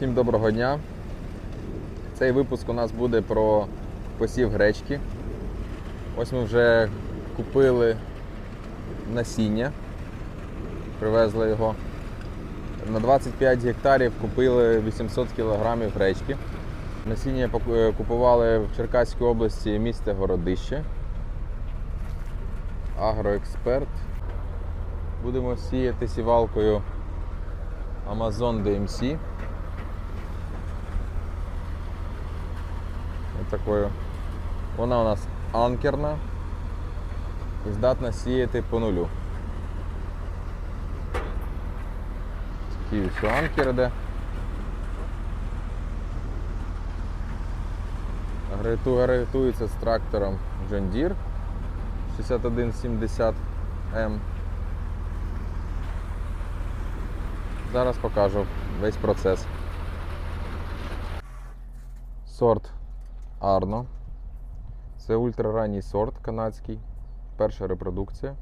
Всім доброго дня. Цей випуск у нас буде про посів гречки. Ось ми вже купили насіння, привезли його. На 25 гектарів купили 800 кг гречки. Насіння е, купували в Черкаській області місто Городище. Агроексперт. Будемо сіяти сівалкою Amazon DMC. Ось такою. Вона у нас анкерна і здатна сіяти по нулю. Такий ось анкер іде. Агрегату- з трактором John Deere 6170M. Зараз покажу весь процес. Сорт Арно. Це ультраранній сорт канадський. Перша репродукція.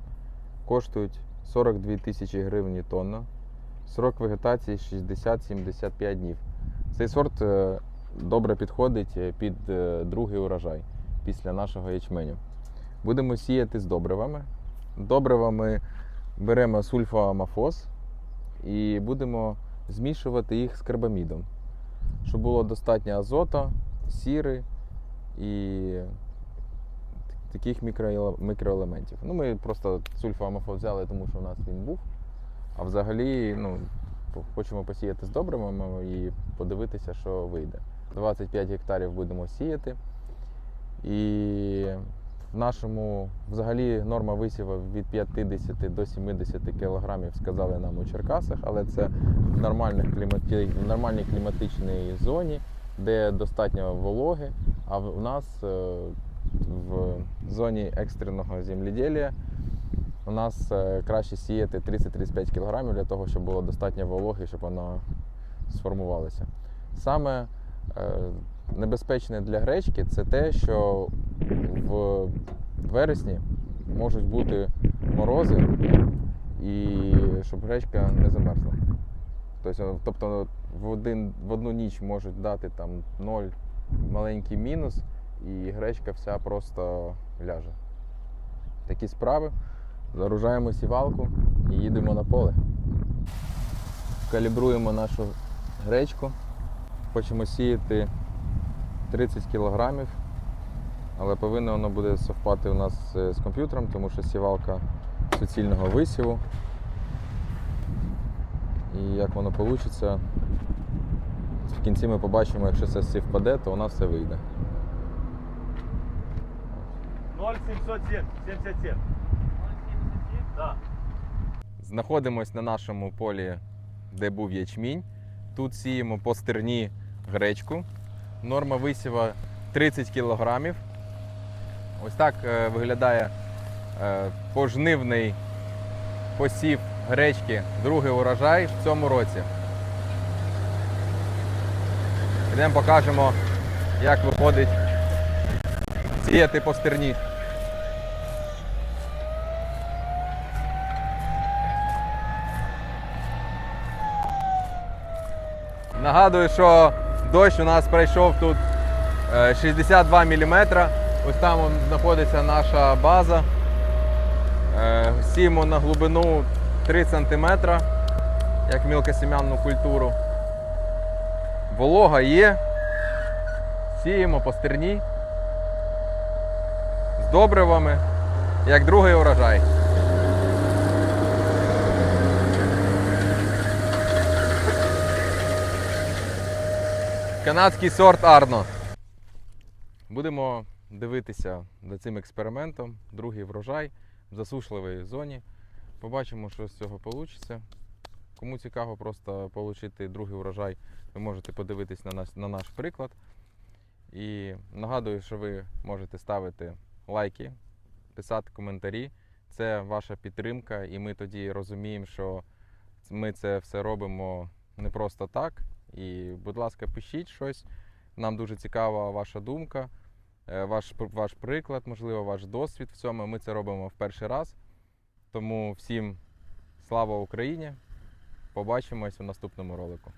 Коштують 42 тисячі гривень тонна. Срок вегетації 60-75 днів. Цей сорт е, добре підходить е, під е, другий урожай після нашого ячменю. Будемо сіяти з добривами. Добривами беремо сульфоамофос і будемо змішувати їх з карбамідом, щоб було достатньо азоту, сіри і таких мікроелементів. Ну, ми просто сульфоамофос взяли, тому що у нас він був. А взагалі, ну, хочемо посіяти з добривами і подивитися, що вийде. 25 гектарів будемо сіяти. І в нашому взагалі норма висіву від 50 до 70 кілограмів сказали нам у Черкасах, але це в, в нормальній кліматичній зоні, де достатньо вологи. А у нас е, в зоні екстреного земледілля у нас е, краще сіяти 30-35 кілограмів для того, щоб було достатньо вологи, щоб воно сформувалося. Саме е, небезпечне для гречки це те, що в вересні можуть бути морози, і щоб гречка не замерзла. Тобто, тобто в, один, в одну ніч можуть дати там 0 маленький мінус, і гречка вся просто ляже. Такі справи. Загружаємо сівалку і їдемо на поле. Калібруємо нашу гречку. Хочемо сіяти 30 кілограмів, але повинно воно буде совпати у нас е, з комп'ютером, тому що сівалка суцільного висіву. І як воно вийде, в кінці ми побачимо, якщо це співпаде, то у нас все вийде. 0,777. Да. Знаходимось на нашому полі, де був ячмінь. Тут сіємо по стерні гречку. Норма висіва 30 кг. Ось так е, виглядає е, пожнивний посів гречки, другий урожай в цьому році. Йдемо покажемо, як виходить сіяти по стерні. Нагадую, що дощ у нас пройшов тут е, 62 мм. Ось там знаходиться наша база. Е, Сіємо на глибину 3 см, як мілкосім'янну культуру. Волога є. Сіємо по стерні з добривами, як другий урожай. Канадський сорт Арно. Будемо дивитися за цим експериментом. Другий врожай в засушливій зоні. Побачимо, що з цього вийде. Кому цікаво просто отримати другий врожай, ви можете подивитись на наш, на наш приклад. І нагадую, що ви можете ставити лайки, писати коментарі. Це ваша підтримка, і ми тоді розуміємо, що ми це все робимо не просто так. І, будь ласка, пишіть щось. Нам дуже цікава ваша думка, е, ваш, ваш приклад, можливо, ваш досвід в цьому. Ми це робимо в перший раз. Тому всім слава Україні! Побачимось у наступному ролику.